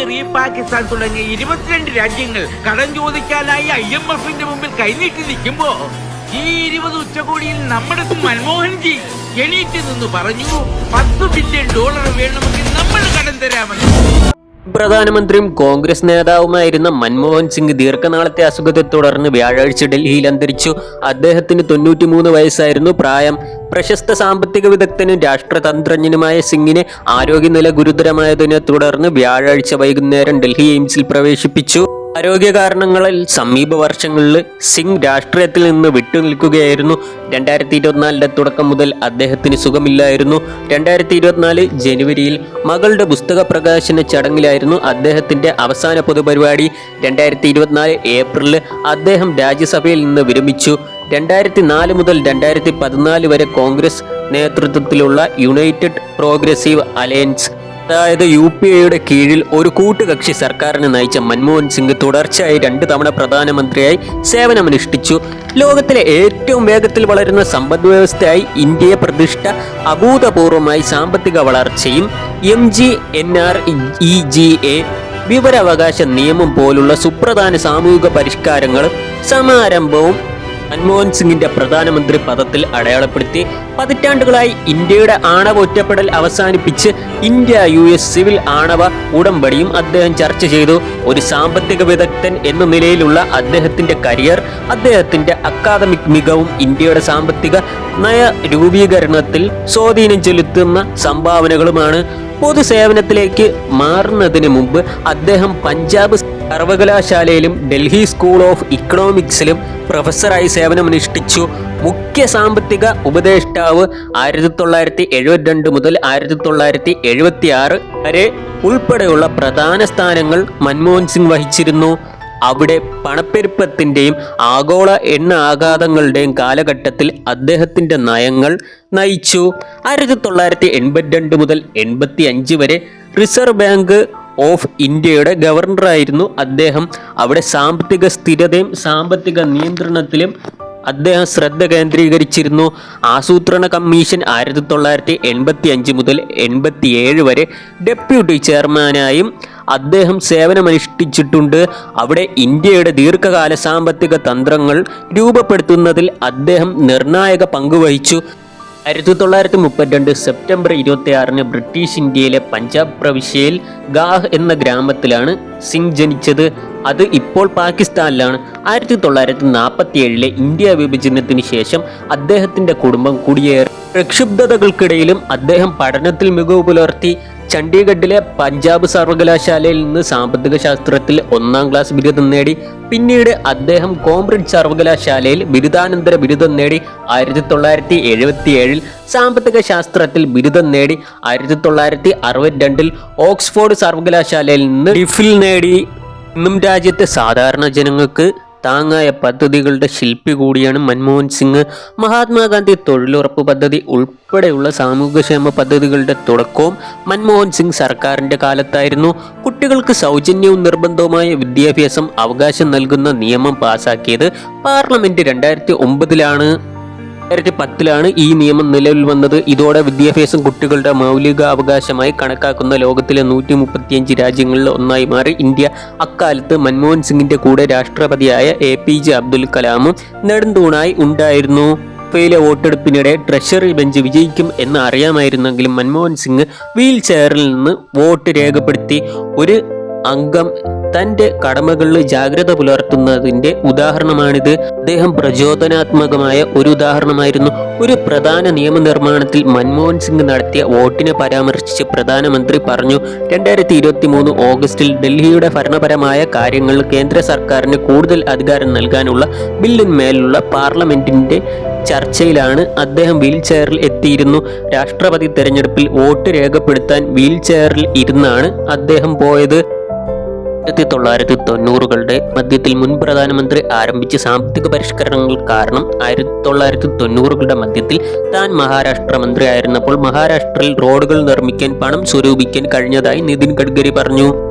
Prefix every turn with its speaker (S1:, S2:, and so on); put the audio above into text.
S1: Hungary Pakistan തുടങ്ങിയ ഇരുപത്തിരണ്ട് രാജ്യങ്ങൾ കടം ചോദിക്കാനായി ഐ എം എഫിന്റെ മുമ്പിൽ കൈനീട്ടി നിൽക്കുമ്പോ ഈ ഇരുപത് ഉച്ചകോടിയിൽ നമ്മുടെ മൻമോഹൻജി എണീറ്റ് നിന്ന് പറഞ്ഞു പത്ത് ബില്യൺ ഡോളർ വേണമെങ്കിൽ നമ്മൾ കടം തരാമെന്ന്.
S2: പ്രധാനമന്ത്രിയും കോൺഗ്രസ് നേതാവുമായിരുന്ന മൻമോഹൻ സിംഗ് ദീർഘനാളത്തെ അസുഖത്തെ തുടർന്ന് വ്യാഴാഴ്ച ഡൽഹിയിൽ അന്തരിച്ചു. അദ്ദേഹത്തിന് തൊണ്ണൂറ്റിമൂന്ന് വയസ്സായിരുന്നു പ്രായം. പ്രശസ്ത സാമ്പത്തിക വിദഗ്ധനും രാഷ്ട്രതന്ത്രജ്ഞനുമായ സിംഗിനെ ആരോഗ്യനില ഗുരുതരമായതിനെ തുടർന്ന് വ്യാഴാഴ്ച വൈകുന്നേരം ഡൽഹി എയിംസിൽ പ്രവേശിപ്പിച്ചു. ആരോഗ്യ കാരണങ്ങളിൽ സമീപ വർഷങ്ങളിൽ സിംഗ് രാഷ്ട്രീയത്തിൽ നിന്ന് വിട്ടുനിൽക്കുകയായിരുന്നു. രണ്ടായിരത്തി ഇരുപത്തിനാലിന്റെ തുടക്കം മുതൽ അദ്ദേഹത്തിന് സുഖമില്ലായിരുന്നു. രണ്ടായിരത്തി ഇരുപത്തിനാല് ജനുവരിയിൽ മകളുടെ പുസ്തക പ്രകാശന ചടങ്ങിലായിരുന്നു അദ്ദേഹത്തിന്റെ അവസാന പൊതുപരിപാടി. രണ്ടായിരത്തി ഇരുപത്തിനാല് ഏപ്രിലിൽ അദ്ദേഹം രാജ്യസഭയിൽ നിന്ന് വിരമിച്ചു. രണ്ടായിരത്തി നാല് മുതൽ രണ്ടായിരത്തി പതിനാല് വരെ കോൺഗ്രസ് നേതൃത്വത്തിലുള്ള യുണൈറ്റഡ് പ്രോഗ്രസീവ് അലയൻസ് അതായത് യു പി എയുടെ കീഴിൽ ഒരു കൂട്ടുകക്ഷി സർക്കാരിനെ നയിച്ച മൻമോഹൻ സിംഗ് തുടർച്ചയായി രണ്ട് തവണ പ്രധാനമന്ത്രിയായി സേവനമനുഷ്ഠിച്ചു. ലോകത്തിലെ ഏറ്റവും വേഗത്തിൽ വളരുന്ന സമ്പദ് വ്യവസ്ഥയായി ഇന്ത്യയെ പ്രതിഷ്ഠ അഭൂതപൂർവമായി സാമ്പത്തിക വളർച്ചയും M G N R E G A വിവരാവകാശ നിയമം പോലുള്ള സുപ്രധാന സാമൂഹിക പരിഷ്കാരങ്ങളും സമാരംഭവും മൻമോഹൻ സിംഗിന്റെ പ്രധാനമന്ത്രി പദത്തിൽ അടയാളപ്പെടുത്തി പതിറ്റാണ്ടുകളായി ഇന്ത്യയുടെ ആണവ ഒറ്റപ്പെടൽ അവസാനിപ്പിച്ച് ഇന്ത്യ യു എസ് സിവിൽ ആണവ ഉടമ്പടിയും അദ്ദേഹം ചർച്ച ചെയ്തു. ഒരു സാമ്പത്തിക വിദഗ്ധൻ എന്ന നിലയിലുള്ള അദ്ദേഹത്തിന്റെ കരിയർ അദ്ദേഹത്തിന്റെ അക്കാദമിക് മികവും ഇന്ത്യയുടെ സാമ്പത്തിക നയ രൂപീകരണത്തിൽ സ്വാധീനം ചെലുത്തുന്ന സംഭാവനകളുമാണ്. പൊതുസേവനത്തിലേക്ക് മാറുന്നതിന് മുമ്പ് അദ്ദേഹം പഞ്ചാബ് സർവകലാശാലയിലും ഡൽഹി സ്കൂൾ ഓഫ് ഇക്കണോമിക്സിലും പ്രൊഫസറായി സേവനമനുഷ്ഠിച്ചു. മുഖ്യ സാമ്പത്തിക ഉപദേഷ്ടാവ് ആയിരത്തി തൊള്ളായിരത്തി എഴുപത്തിരണ്ട് മുതൽ ആയിരത്തി തൊള്ളായിരത്തി എഴുപത്തി ആറ് വരെ ഉൾപ്പെടെയുള്ള പ്രധാന സ്ഥാനങ്ങൾ മൻമോഹൻ സിംഗ് വഹിച്ചിരുന്നു. അവിടെ പണപ്പെരുപ്പത്തിന്റെയും ആഗോള എണ്ണ ആഘാതങ്ങളുടെയും കാലഘട്ടത്തിൽ അദ്ദേഹത്തിന്റെ നയങ്ങൾ നയിച്ചു. ആയിരത്തി തൊള്ളായിരത്തി എൺപത്തിരണ്ട് മുതൽ എൺപത്തി അഞ്ച് വരെ റിസർവ് ബാങ്ക് ഓഫ് ഇന്ത്യയുടെ ഗവർണറായിരുന്നു അദ്ദേഹം. അവിടെ സാമ്പത്തിക സ്ഥിരതയും സാമ്പത്തിക നിയന്ത്രണത്തിലും അദ്ദേഹം ശ്രദ്ധ കേന്ദ്രീകരിച്ചിരുന്നു. ആസൂത്രണ കമ്മീഷൻ ആയിരത്തി തൊള്ളായിരത്തി എൺപത്തി അഞ്ച് മുതൽ എൺപത്തി ഏഴ് വരെ ഡെപ്യൂട്ടി ചെയർമാനായും അദ്ദേഹം സേവനമനുഷ്ഠിച്ചിട്ടുണ്ട്. അവിടെ ഇന്ത്യയുടെ ദീർഘകാല സാമ്പത്തിക തന്ത്രങ്ങൾ രൂപപ്പെടുത്തുന്നതിൽ അദ്ദേഹം നിർണായക പങ്കുവഹിച്ചു ആയിരത്തി തൊള്ളായിരത്തി മുപ്പത്തിരണ്ട് സെപ്റ്റംബർ ഇരുപത്തി ആറിന് ബ്രിട്ടീഷ് ഇന്ത്യയിലെ പഞ്ചാബ് പ്രവിശ്യയിൽ ഗാഹ് എന്ന ഗ്രാമത്തിലാണ് സിംഗ് ജനിച്ചത്. അത് ഇപ്പോൾ പാകിസ്ഥാനിലാണ്. ആയിരത്തി തൊള്ളായിരത്തി നാൽപ്പത്തി ഏഴിലെ ഇന്ത്യ വിഭജനത്തിന് ശേഷം അദ്ദേഹത്തിന്റെ കുടുംബം കുടിയേറി. പ്രക്ഷുബ്ധതകൾക്കിടയിലും അദ്ദേഹം പഠനത്തിൽ മികവ് പുലർത്തി. ചണ്ഡീഗഡിലെ പഞ്ചാബ് സർവകലാശാലയിൽ നിന്ന് സാമ്പത്തിക ശാസ്ത്രത്തിൽ ഒന്നാം ക്ലാസ് ബിരുദം നേടി. പിന്നീട് അദ്ദേഹം കോംബ്രിഡ്ജ് സർവകലാശാലയിൽ ബിരുദാനന്തര ബിരുദം നേടി ആയിരത്തി തൊള്ളായിരത്തി എഴുപത്തി ഏഴിൽ സാമ്പത്തിക ശാസ്ത്രത്തിൽ ബിരുദം നേടി ആയിരത്തി തൊള്ളായിരത്തി അറുപത്തിരണ്ടിൽ ഓക്സ്ഫോർഡ് സർവകലാശാലയിൽ നിന്ന് ഡിഫിൽ നേടി. ഇന്നും രാജ്യത്തെ സാധാരണ ജനങ്ങൾക്ക് താങ്ങായ പദ്ധതികളുടെ ശില്പി കൂടിയാണ് മൻമോഹൻ സിംഗ്. മഹാത്മാഗാന്ധി തൊഴിലുറപ്പ് പദ്ധതി ഉൾപ്പെടെയുള്ള സാമൂഹ്യക്ഷേമ പദ്ധതികളുടെ തുടക്കവും മൻമോഹൻ സിംഗ് സർക്കാരിന്റെ കാലത്തായിരുന്നു. കുട്ടികൾക്ക് സൗജന്യവും നിർബന്ധവുമായ വിദ്യാഭ്യാസം അവകാശം നൽകുന്ന നിയമം പാസാക്കിയത് പാർലമെന്റ് രണ്ടായിരത്തി ഒമ്പതിലാണ്. രണ്ടായിരത്തി പത്തിലാണ് ഈ നിയമം നിലവിൽ വന്നത്. ഇതോടെ വിദ്യാഭ്യാസം കുട്ടികളുടെ മൗലിക അവകാശമായി കണക്കാക്കുന്ന ലോകത്തിലെ നൂറ്റി മുപ്പത്തിയഞ്ച് രാജ്യങ്ങളിൽ ഒന്നായി മാറി. ഇന്ത്യ അക്കാലത്ത് മൻമോഹൻ സിംഗിന്റെ കൂടെ രാഷ്ട്രപതിയായ എ പി ജെ അബ്ദുൽ കലാമും നെടുന്തൂണായി ഉണ്ടായിരുന്നു. ഫയിലെ വോട്ടെടുപ്പിനിടെ ട്രഷറി ബെഞ്ച് വിജയിക്കും എന്ന് അറിയാമായിരുന്നെങ്കിലും മൻമോഹൻ സിംഗ് വീൽ ചെയറിൽ നിന്ന് വോട്ട് രേഖപ്പെടുത്തി. ഒരു അംഗം തന്റെ കടമകളിൽ ജാഗ്രത പുലർത്തുന്നതിന്റെ ഉദാഹരണമാണിത്. അദ്ദേഹം പ്രചോദനാത്മകമായ ഒരു ഉദാഹരണമായിരുന്നു. ഒരു പ്രധാന നിയമനിർമ്മാണത്തിൽ മൻമോഹൻ സിംഗ് നടത്തിയ വോട്ടിനെ പരാമർശിച്ച് പ്രധാനമന്ത്രി പറഞ്ഞു രണ്ടായിരത്തി ഇരുപത്തി മൂന്ന് ഓഗസ്റ്റിൽ ഡൽഹിയുടെ ഭരണപരമായ കാര്യങ്ങളിൽ കേന്ദ്ര സർക്കാരിന് കൂടുതൽ അധികാരം നൽകാനുള്ള ബില്ലിന്മേലുള്ള പാർലമെന്റിന്റെ ചർച്ചയിലാണ് അദ്ദേഹം വീൽ ചെയറിൽ എത്തിയിരുന്നു. രാഷ്ട്രപതി തെരഞ്ഞെടുപ്പിൽ വോട്ട് രേഖപ്പെടുത്താൻ വീൽ ചെയറിൽ ഇരുന്നാണ് അദ്ദേഹം പോയത്. ആയിരത്തി തൊള്ളായിരത്തി തൊണ്ണൂറുകളുടെ മധ്യത്തിൽ മുൻ പ്രധാനമന്ത്രി ആരംഭിച്ച സാമ്പത്തിക പരിഷ്കരണങ്ങൾ കാരണം ആയിരത്തി തൊള്ളായിരത്തി തൊണ്ണൂറുകളുടെ മധ്യത്തിൽ താൻ മഹാരാഷ്ട്ര മന്ത്രി ആയിരുന്നപ്പോൾ മഹാരാഷ്ട്രയിൽ റോഡുകൾ നിർമ്മിക്കാൻ പണം സ്വരൂപിക്കാൻ കഴിഞ്ഞതായി നിതിൻ ഗഡ്കരി പറഞ്ഞു.